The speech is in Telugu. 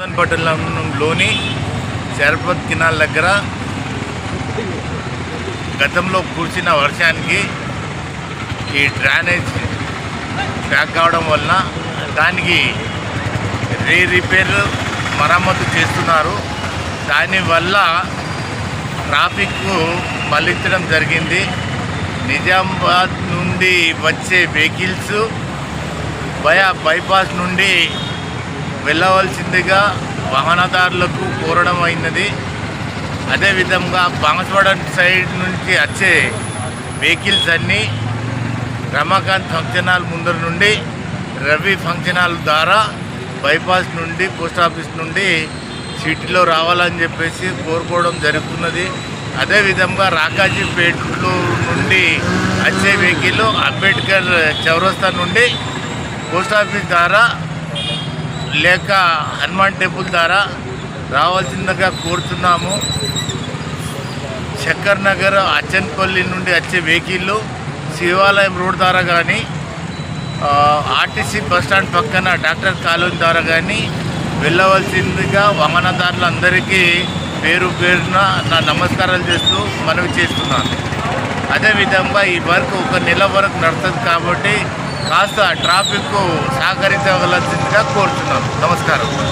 మదన్ పట్టణంలోని శరపత్ కినాల్ దగ్గర గతంలో కురిసిన వర్షానికి ఈ డ్రైనేజ్ ప్యాక్ కావడం వలన దానికి రీ రిపేర్ మరమ్మతు చేస్తున్నారు. దానివల్ల ట్రాఫిక్ మళ్ళించడం జరిగింది. నిజామాబాద్ నుండి వచ్చే వెహికల్స్ బయా బైపాస్ నుండి వెళ్ళవలసిందిగా వాహనదారులకు కోరడం అయినది. అదేవిధంగా బాంసవాడ సైడ్ నుంచి వచ్చే వెహికల్స్ అన్నీ రమాకాంత్ ఫంక్షన్ హాల్ ముందర నుండి రవి ఫంక్షన్ హాల్ ద్వారా బైపాస్ నుండి పోస్ట్ ఆఫీస్ నుండి సిటీలో రావాలని చెప్పేసి కోరుకోవడం జరుగుతున్నది. అదేవిధంగా రాకాజీపేటలో నుండి వచ్చే వెహికల్ అంబేద్కర్ చౌరస్తా నుండి పోస్ట్ ఆఫీస్ ద్వారా లేక హనుమాన్ టెంపుల్ ద్వారా రావాల్సిందిగా కోరుతున్నాము. శంకర్ నగర్ అచ్చన్పల్లి నుండి వచ్చే వెహికల్ శివాలయం రోడ్ ద్వారా కానీ ఆర్టీసీ బస్ స్టాండ్ పక్కన డాక్టర్ కాలనీ ద్వారా కానీ వెళ్ళవలసిందిగా వాహనదారులందరికీ పేరు పేరున నా నమస్కారాలు చేస్తూ మనవి చేస్తున్నాను. అదేవిధంగా ఈ వర్క్ ఒక నెల వరకు నడుస్తుంది కాబట్టి కాస్త ట్రాఫిక్ సహకరించవలసిందిగా కోరుతున్నాను నమస్కారం.